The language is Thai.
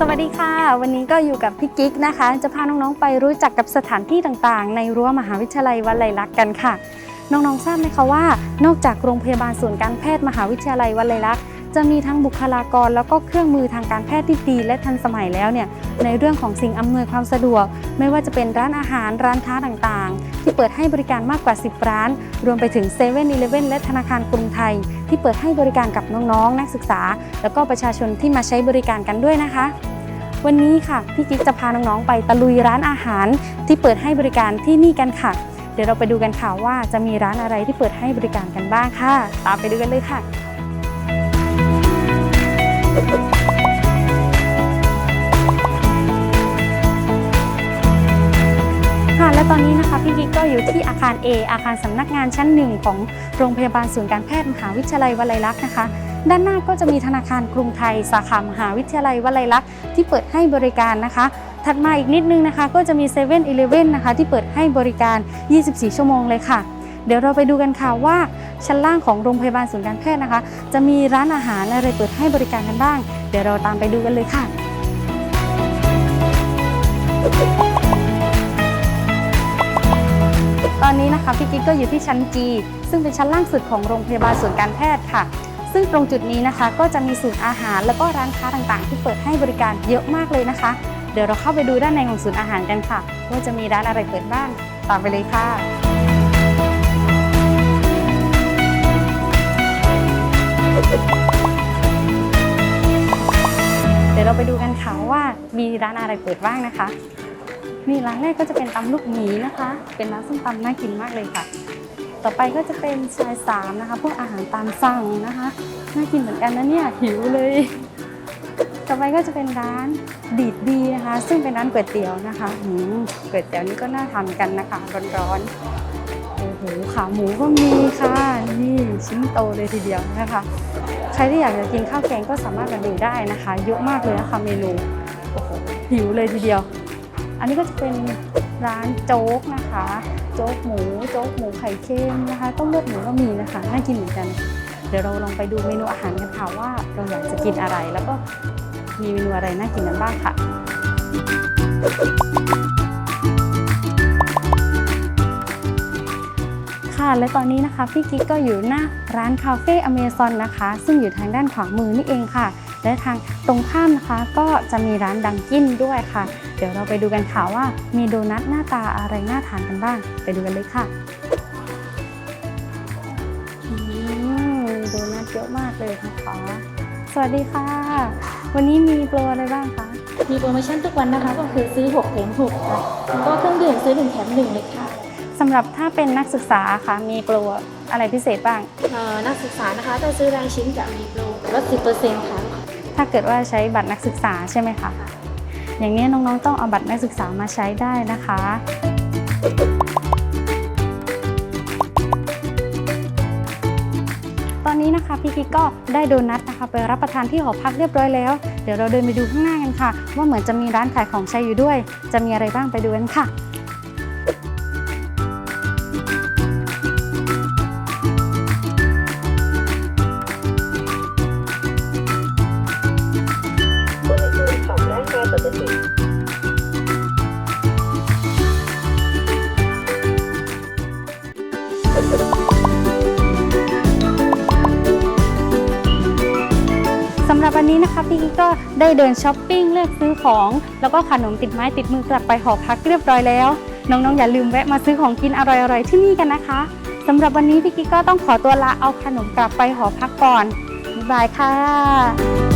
สวัสดีค่ะ วันนี้ก็อยู่กับพี่กิ๊กนะคะ จะพาน้องๆไปรู้จักกับสถานที่ต่างๆ ในรั้วมหาวิทยาลัยวัดไลลักษณ์กันค่ะ น้องๆทราบไหมคะว่า นอกจากโรงพยาบาลศูนย์การแพทย์มหาวิทยาลัยวัดไลลักษณ์ จะมีทั้งบุคลากร แล้วก็เครื่องมือทางการแพทย์ที่ดีและทันสมัยแล้วเนี่ยในเรื่องของสิ่งอำนวยความสะดวก ไม่ว่าจะเป็นร้านอาหารร้านค้าต่างๆ ที่เปิดให้บริการมากกว่า 10 ร้าน รวมไปถึง7 e เ e ่ e อและธนาคารกรุงไทย ที่เปิดให้บริการกับน้องๆ นักศึกษา แล้วก็ประชาชนที่มาใช้บริการกันด้วยนะคะ วันนี้ค่ะพี่กิ๊กจะพาน้องๆไปตะลุยร้านอาหาร ที่เปิดให้บริการที่นี่กันค่ะ เดี๋ยวเราไปดูกันค่ะว่าจะมีร้านอะไรที่เปิดให้บริการกันบ้างค่ะ ตามไปดูกันเลยค่ะ ค่ะและตอนนี้นะคะพี่กิ๊กก็อยู่ที่อาคาร A อาคารสำนักงานชั้นหนึ่งของโรงพยาบาลศูนย์การแพทย์มหาวิทยาลัยวลัยลักษณ์นะคะ ด้านหน้าก็จะมีธนาคารกรุงไทย สาขามหาวิทยาลัยวลัยลักษณ์ที่เปิดให้บริการนะคะ ถัดมาอีกนิดนึงนะคะ ก็จะมี7 e เ e ่ e อนะคะที่เปิดให้บริการ 24 ชั่วโมงเลยค่ะ เดี๋ยวเราไปดูกันค่ะว่า ชั้นล่างของโรงพยาบาลศูนย์การแพทย์นะคะ จะมีร้านอาหารอะไรเปิดให้บริการกันบ้าง เดี๋ยวเราตามไปดูกันเลยค่ะตอนนี้นะคะพี่กิ๊กก็อยู่ที่ชั้น G ซึ่งเป็นชั้นล่างสุดของโรงพยาบาลส่วนย์การแพทย์ค่ะ ซึ่งตรงจุดนี้นะคะก็จะมีศูนย์อาหาร แล้วก็ร้านค้าต่างๆ ที่เปิดให้บริการเยอะมากเลยนะคะ เดี๋ยวเราเข้าไปดูด้านในของศูนย์อาหารกันค่ะ ว่าจะมีร้านอะไรเปิดบ้างตามไปเลยค่ะ เดี๋ยวเราไปดูกันค่ะว่ามีร้านอะไรเปิดบ้างนะคะ นี่ร้านแรกก็จะเป็นตำลูกหมีนะคะ เป็นร้านส้มตำน่ากินมากเลยค่ะ ต่อไปก็จะเป็นชายสามนะคะ พวกอาหารตามสั่งนะคะ น่ากินเหมือนกันนะเนี่ยหิวเลย ต่อไปก็จะเป็นร้านดีดดีนะคะ ซึ่งเป็นร้านก๋วยเตี๋ยวนะคะหืมก๋วยเตี๋ยวนี่ก็น่าทานกันนะคะ ร้อนๆโอ้โหขาหมูก็มีค่ะ โตเลยทีเดียวนะคะ ใครที่อยากจะกินข้าวแกงก็สามารถมาดูได้นะคะ เยอะมากเลยนะคะเมนูโอ้โหหิวเลยทีเดียว อันนี้ก็จะเป็นร้านโจ๊กนะคะ โจ๊กหมู โจ๊กหมูไข่เค็มนะคะ ต้มเลือดหมูก็มีนะคะน่ากินเหมือนกัน เดี๋ยวเราลองไปดูเมนูอาหารกันค่ะว่าเราอยากจะกินอะไรแล้วก็มีเมนูอะไรน่ากินกันบ้างค่ะ ค่ะ และตอนนี้นะคะพี่กิ๊กก็อยู่หน้าร้านคาเฟ่อเมซอนนะคะ ซึ่งอยู่ทางด้านขวามือนี่เองค่ะ และทางตรงข้ามนะคะก็จะมีร้านดังกินด้วยค่ะ เดี๋ยวเราไปดูกันค่ะว่ามีโดนัทหน้าตาอะไรน่าทานกันบ้าง ไปดูกันเลยค่ะอืมโดนัทเยอะมากเลยนะคะสวัสดีค่ะ วันนี้มีโปรอะไรบ้างคะมีโปรโมชั่นทุกวันนะคะ ก็คือซื้อ 6 แถม6ค่ะแล้วก็เครื่องดื่มซื้อ1แถม1เลยค่ะ สำหรับถ้าเป็นนักศึกษาค่ะมีโปรอะไรพิเศษบ้างเอ่อนักศึกษานะคะถ้าซื้อรายชิ้นจะมีโปรลด10%ค่ะ ถ้าเกิดว่าใช้บัตรนักศึกษาใช่ไหมคะอย่างนี้น้องๆต้องเอาบัตรนักศึกษามาใช้ได้นะคะตอนนี้นะคะพี่กิ๊กก็ได้โดนัทนะคะไปรับประทานที่หอพักเรียบร้อยแล้ว เดี๋ยวเราเดินไปดูข้างหน้ากันค่ะ ว่าเหมือนจะมีร้านขายของใช้อยู่ด้วย จะมีอะไรบ้างไปดูกันค่ะ สำหรับวันนี้นะคะพี่กิ๊กก็ได้เดินช้อปปิ้งเลือกซื้อของ แล้วก็ขนมติดไม้ติดมือกลับไปหอพักเรียบร้อยแล้ว น้องๆ อย่าลืมแวะมาซื้อของกินอร่อยๆที่นี่กันนะคะสำหรับวันนี้พี่กิ๊กก็ต้องขอตัวลาเอาขนมกลับไปหอพักก่อนบ๊ายบายค่ะ